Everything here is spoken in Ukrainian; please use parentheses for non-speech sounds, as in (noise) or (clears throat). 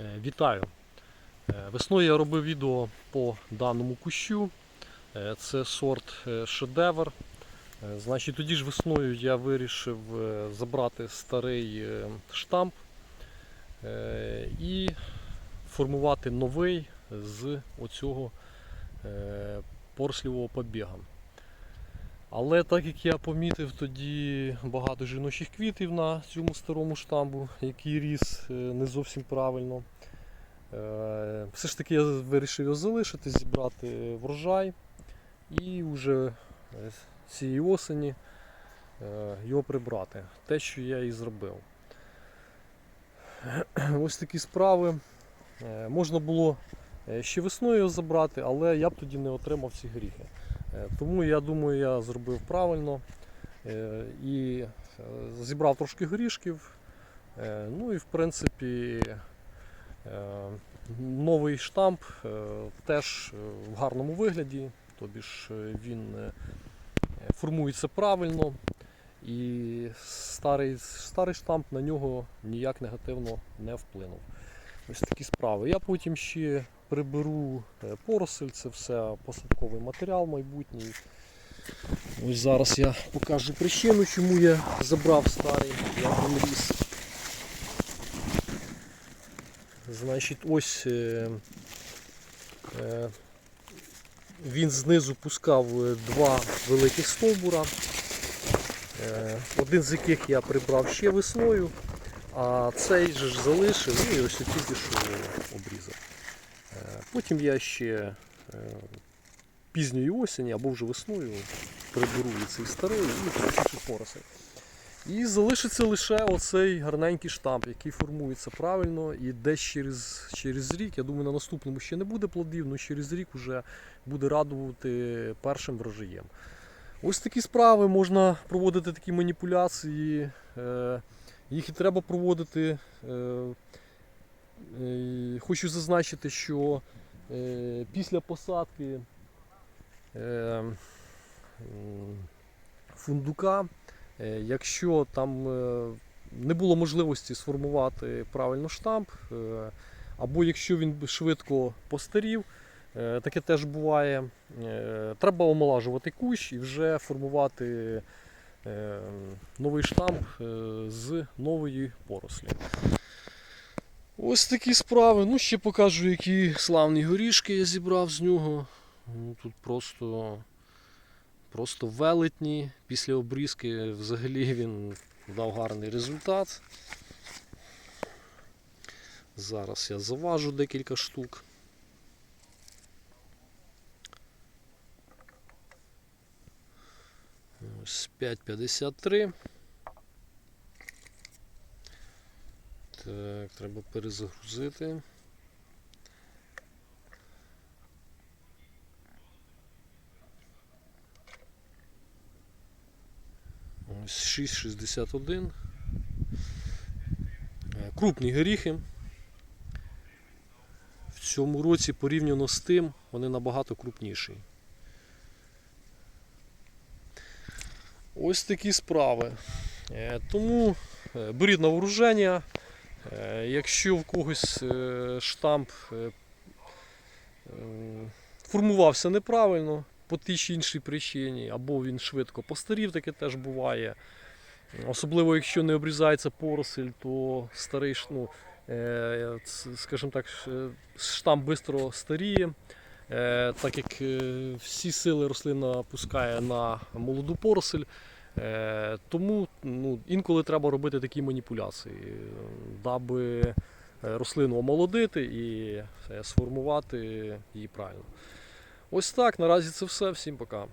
Е, Вітаю! Е, Весною я робив відео по даному кущу. Е, Це сорт шедевр. Значить, тоді ж весною я вирішив забрати старий штамп і формувати новий з оцього порслівого побіга. Але так як я помітив тоді багато жіночих квітів на цьому старому штамбу, який ріс е, не зовсім правильно. е, Все ж таки я вирішив його залишити, зібрати врожай і вже е, цієї осені його прибрати. Те, що я і зробив. (clears throat) Ось такі справи. Можна було ще весною його забрати, але я б тоді не отримав ці гріхи. Е, Тому я думаю, я зробив правильно е, і е, зібрав трошки горішків. Ну і в принципі новий штамп теж в гарному вигляді, тобі ж він формується правильно. І старий, старий штамп на нього ніяк негативно не вплинув. Ось такі справи. Я потім ще приберу е, поросель, це все посадковий матеріал майбутній. Ось зараз я покажу причину, чому я забрав старий, ріс. Значить, ось е, е, він знизу пускав два великих стовбура, один з яких я прибрав ще весною, а цей же ж залишив і ось тільки що обрізав. Потім я ще е, пізньої осені або вже весною приберу і цей старий і почищу поросль. І залишиться лише оцей гарненький штамп, який формується правильно і десь через, через рік, я думаю, на наступному ще не буде плодів, але через рік вже буде радувати першим врожаєм. Ось такі справи, можна проводити такі маніпуляції. е, Їх і треба проводити. Е, Хочу зазначити, що після посадки е, фундука, е, якщо там е, не було можливості сформувати правильно штамп, е, або якщо він швидко постарів, е, таке теж буває, е, треба омолажувати кущ і вже формувати е, новий штамп е, з нової порослі. Ось такі справи. Ну, ще покажу, які славні горішки я зібрав з нього. Ну, тут просто, просто велетні. Після обрізки взагалі він дав гарний результат. Зараз я заважу декілька штук. Ось 5,53. Так, треба перезагрузити. Ось 6,61. Е, Крупні горіхи. В цьому році порівняно з тим вони набагато крупніші. Ось такі справи. Е, Тому е, беріть на вооруження. Е, Якщо в когось е, штамп е, формувався неправильно по тій чи іншій причині, або він швидко постарів, таке теж буває. Особливо, якщо не обрізається поросль, то старий ну, скажімо так, штамп швидко старіє. Так як всі сили рослина пускає на молоду поросль, Е, Тому ну, інколи треба робити такі маніпуляції, е, даби е, рослину омолодити і е, сформувати її правильно. Ось так, наразі це все. Всім пока.